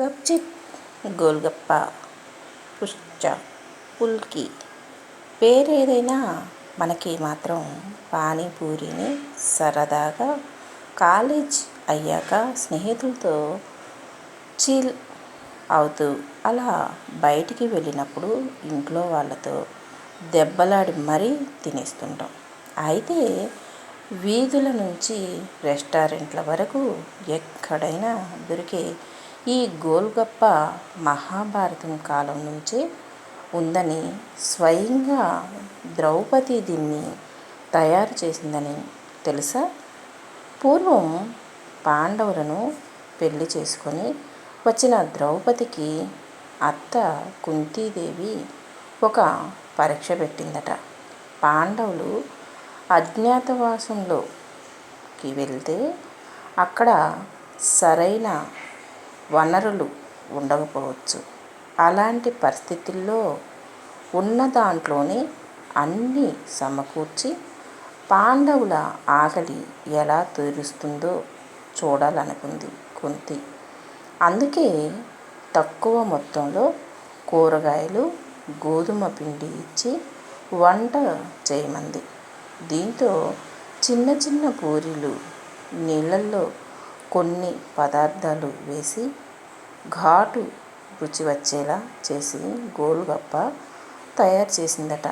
గప్చిప్ గోల్గప్ప పుష్చ పుల్కి. పేరేదైనా మనకి మాత్రం పానీపూరిని సరదాగా కాలేజ్ అయ్యాక స్నేహితులతో చిల్ అవుతూ అలా బయటికి వెళ్ళినప్పుడు ఇంట్లో వాళ్ళతో దెబ్బలాడి మరీ తినేస్తుంటాం. అయితే వీధుల నుంచి రెస్టారెంట్ల వరకు ఎక్కడైనా దొరికే ఈ గోల్గప్ప మహాభారతం కాలం నుంచే ఉందని స్వయంగా ద్రౌపది దీన్ని తయారు చేసిందని తెలుసా? పూర్వం పాండవులను పెళ్ళి చేసుకొని వచ్చిన ద్రౌపదికి అత్త కుంతీదేవి ఒక పరీక్ష పెట్టిందట. పాండవులు అజ్ఞాతవాసంలోకి వెళ్తే అక్కడ సరైన వనరులు ఉండకపోవచ్చు. అలాంటి పరిస్థితుల్లో ఉన్న దాంట్లోనే అన్నీ సమకూర్చి పాండవుల ఆకలి ఎలా తీరుస్తుందో చూడాలనుకుంది కుంతి. అందుకే తక్కువ మొత్తంలో కూరగాయలు గోధుమ పిండి ఇచ్చి వంట చేయమంది. దీంతో చిన్న చిన్న పూరీలు నీళ్ళల్లో కొన్ని పదార్థాలు వేసి ఘాటు రుచి వచ్చేలా చేసి గోలుగప్ప తయారు చేసిందట.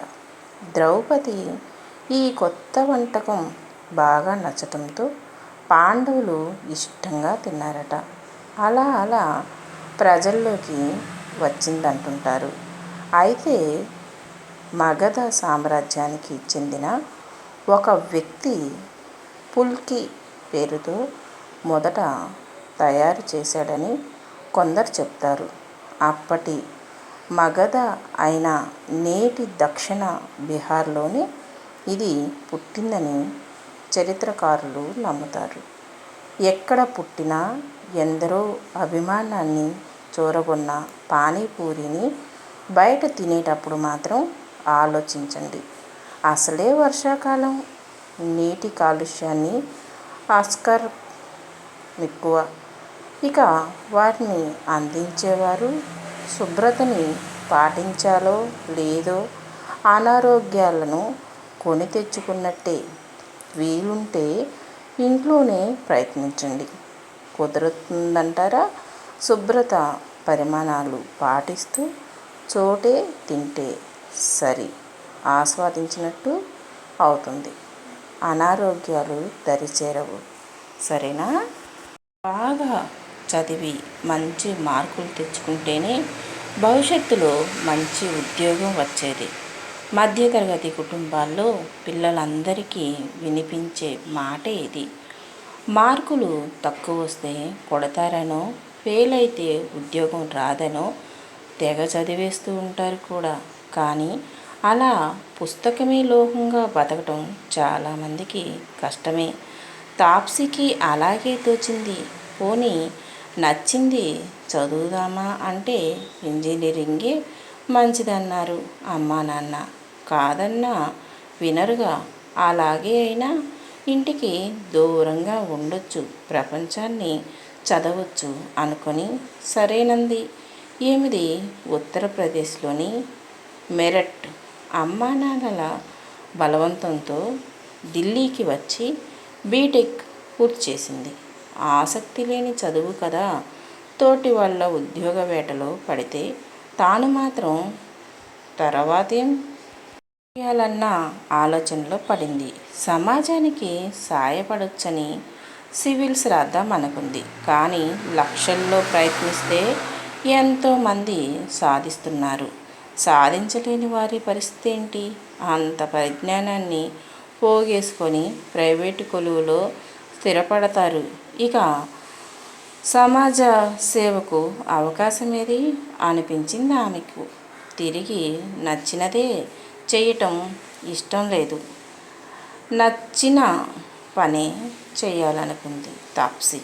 ద్రౌపది ఈ కొత్త వంటకం బాగా నచ్చటంతో పాండవులు ఇష్టంగా తిన్నారట. అలా అలా ప్రజల్లోకి వచ్చిందంటుంటారు. అయితే మగధ సామ్రాజ్యానికి చెందిన ఒక వ్యక్తి పుల్కి పేరుతో మొదట తయారు చేశాడని కొందరు చెప్తారు. అప్పటి మగధ అయిన నేటి దక్షిణ బీహార్లోనే ఇది పుట్టిందని చరిత్రకారులు నమ్ముతారు. ఎక్కడ పుట్టినా ఎందరో అభిమానాన్ని చూరగొన్న పానీపూరిని బయట తినేటప్పుడు మాత్రం ఆలోచించండి. అసలే వర్షాకాలం. నీటి కాలుష్యాన్ని ఆస్కర్ ఎక్కువ. ఇక వాటిని అందించేవారు శుభ్రతని పాటించాలో లేదో అనారోగ్యాలను కొని తెచ్చుకున్నట్టే. వీలుంటే ఇంట్లోనే ప్రయత్నించండి. కుదురుతుందంటారా? శుభ్రత పరిమాణాలు పాటిస్తూ చోటే తింటే సరి. ఆస్వాదించినట్టు అవుతుంది. అనారోగ్యాలు దరిచేరవు. సరేనా? బాగా చదివి మంచి మార్కులు తెచ్చుకుంటేనే భవిష్యత్తులో మంచి ఉద్యోగం వచ్చేది. మధ్యతరగతి కుటుంబాల్లో పిల్లలందరికీ వినిపించే మాట ఇది. మార్కులు తక్కువ వస్తే కొడతారనో ఫెయిల్ అయితే ఉద్యోగం రాదనో తెగ చదివేస్తూ ఉంటారు కూడా. కానీ అలా పుస్తకమే లోహంగా బతకటం చాలామందికి కష్టమే. తాప్సీకి అలాగే తోచింది. పోనీ నచ్చింది చదువుదామా అంటే ఇంజనీరింగే మంచిదన్నారు అమ్మా నాన్న. కాదన్నా వినరుగా. అలాగే అయినా ఇంటికి దూరంగా ఉండొచ్చు ప్రపంచాన్ని చదవచ్చు అనుకొని సరేనంది. ఏమిది? ఉత్తరప్రదేశ్లోని మెరట్. అమ్మా నాన్నల బలవంతంతో ఢిల్లీకి వచ్చి బీటెక్ పూర్తి చేసింది. ఆసక్తి లేని చదువు కదా. తోటి వాళ్ళ ఉద్యోగ వేటలో పడితే తాను మాత్రం తర్వాతేం చేయాలన్న ఆలోచనలో పడింది. సమాజానికి సాయపడొచ్చని సివిల్స్ రాద్దాం మనకుంది. కానీ లక్షల్లో ప్రయత్నిస్తే ఎంతోమంది సాధిస్తున్నారు. సాధించలేని వారి పరిస్థితి ఏంటి? అంత పరిజ్ఞానాన్ని పోగేసుకొని ప్రైవేటు కొలువులో స్థిరపడతారు. ఇక సమాజ సేవకు అవకాశం ఏది అనిపించింది ఆమెకు. తిరిగి నచ్చినదే చేయటం ఇష్టం లేదు. నచ్చిన పనే చేయాలనుకుంది తాప్సీ.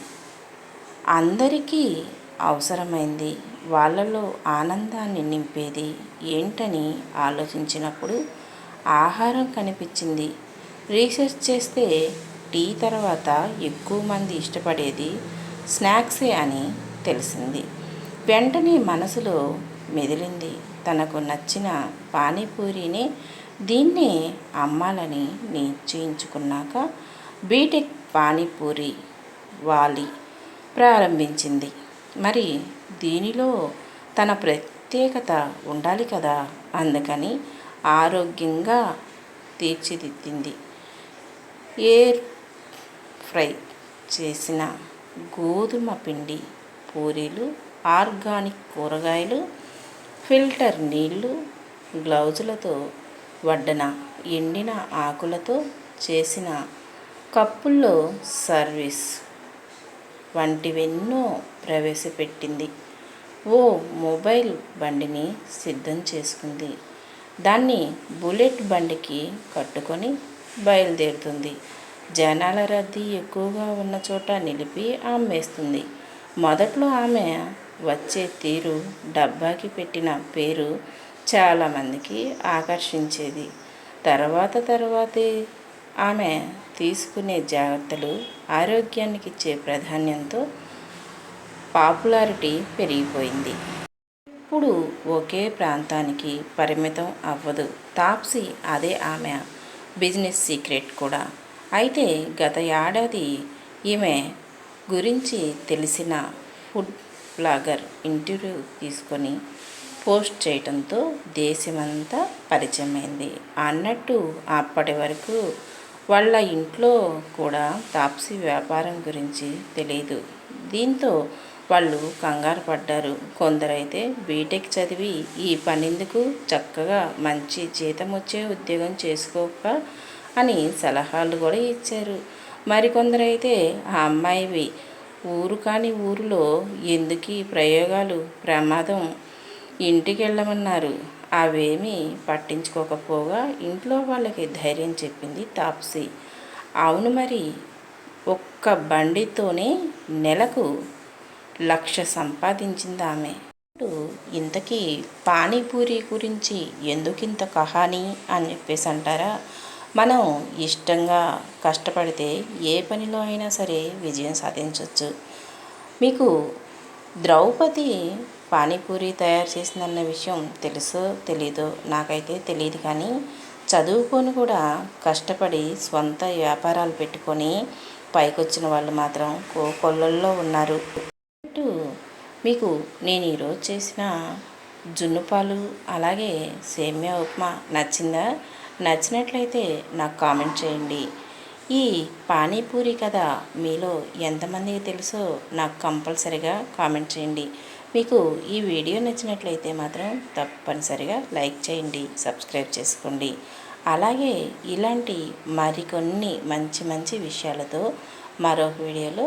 అందరికీ అవసరమైంది వాళ్ళలో ఆనందాన్ని నింపేది ఏంటని ఆలోచించినప్పుడు ఆహారం కనిపించింది. రీసెర్చ్ చేస్తే టీ తర్వాత ఎక్కువ మంది ఇష్టపడేది స్నాక్సే అని తెలిసింది. వెంటనే మనసులో మెదిలింది. తనకు నచ్చిన పానీపూరిని దీన్ని అమ్మాలని నిశ్చయించుకున్నాక బీటెక్ పానీపూరి వాలి ప్రారంభించింది. మరి దీనిలో తన ప్రత్యేకత ఉండాలి కదా అందుకని ఆరోగ్యంగా తీర్చిదిద్దింది. ఎయిర్ ఫ్రై చేసిన గోధుమ పిండి పూరీలు ఆర్గానిక్ కూరగాయలు ఫిల్టర్ నీళ్ళు గ్లౌజులతో వడ్డన ఎండిన ఆకులతో చేసిన కప్పుల్లో సర్వీస్ వంటివెన్నో ప్రవేశపెట్టింది. ఓ మొబైల్ బండిని సిద్ధం చేసుకుంది. దాన్ని బుల్లెట్ బండికి కట్టుకొని బయలుదేరుతుంది. జనాల రద్దీ ఎక్కువగా ఉన్న చోట నిలిపి అమ్మేస్తుంది. మొదట్లో ఆమె వచ్చే తీరు డబ్బాకి పెట్టిన పేరు చాలామందికి ఆకర్షించేది. తర్వాత తర్వాతే ఆమె తీసుకునే జాగ్రత్తలు ఆరోగ్యానికి ఇచ్చే ప్రాధాన్యంతో పాపులారిటీ పెరిగిపోయింది. ఇప్పుడు ఒకే ప్రాంతానికి పరిమితం అవ్వదు. తాప్సీ అదే ఆమె బిజినెస్ సీక్రెట్ కూడా. అయితే గత ఏడాది ఈమె గురించి తెలిసిన ఫుడ్ బ్లాగర్ ఇంటర్వ్యూ తీసుకొని పోస్ట్ చేయడంతో దేశమంతా పరిచయమైంది. అన్నట్టు అప్పటి వరకు వాళ్ళ ఇంట్లో కూడా తాప్సీ వ్యాపారం గురించి తెలియదు దీంతో వాళ్ళు కంగారు పడ్డారు. కొందరైతే బీటెక్ చదివి ఈ పనిందుకు చక్కగా మంచి జీతం వచ్చే ఉద్యోగం చేసుకోక అని సలహాలు కూడా ఇచ్చారు. మరికొందరైతే ఆ అమ్మాయివి ఊరు కాని ఊరిలో ఎందుకు ప్రయోగాలు? ప్రమాదం. ఇంటికి వెళ్ళమన్నారు. అవేమీ పట్టించుకోకపోగా ఇంట్లో వాళ్ళకి ధైర్యం చెప్పింది తాప్సి. అవును మరి ఒక్క బండితోనే నెలకు లక్ష సంపాదించింది ఆమె. ఇంతకీ పానీపూరి గురించి ఎందుకింత కహాని అని చెప్పేసి అంటారా? మనం ఇష్టంగా కష్టపడితే ఏ పనిలో అయినా సరే విజయం సాధించవచ్చు మీకు ద్రౌపది పానీపూరి తయారు చేసిందన్న విషయం తెలుసో తెలీదో నాకైతే తెలియదు కానీ చదువుకొని కూడా కష్టపడి సొంత వ్యాపారాలు పెట్టుకొని పైకొచ్చిన వాళ్ళు మాత్రం కోకొల్లల్లో ఉన్నారు. మీకు నేను ఈరోజు చేసిన జున్నుపాలు అలాగే సేమ్యా ఉప్మా నచ్చిందా? నచ్చినట్లయితే నాకు కామెంట్ చేయండి. ఈ పానీపూరి కథ మీలో ఎంతమందికి తెలుసో నాకు కంపల్సరిగా కామెంట్ చేయండి. మీకు ఈ వీడియో నచ్చినట్లయితే మాత్రం తప్పనిసరిగా లైక్ చేయండి సబ్స్క్రైబ్ చేసుకోండి. అలాగే ఇలాంటి మరికొన్ని మంచి మంచి విషయాలతో మరొక వీడియోలో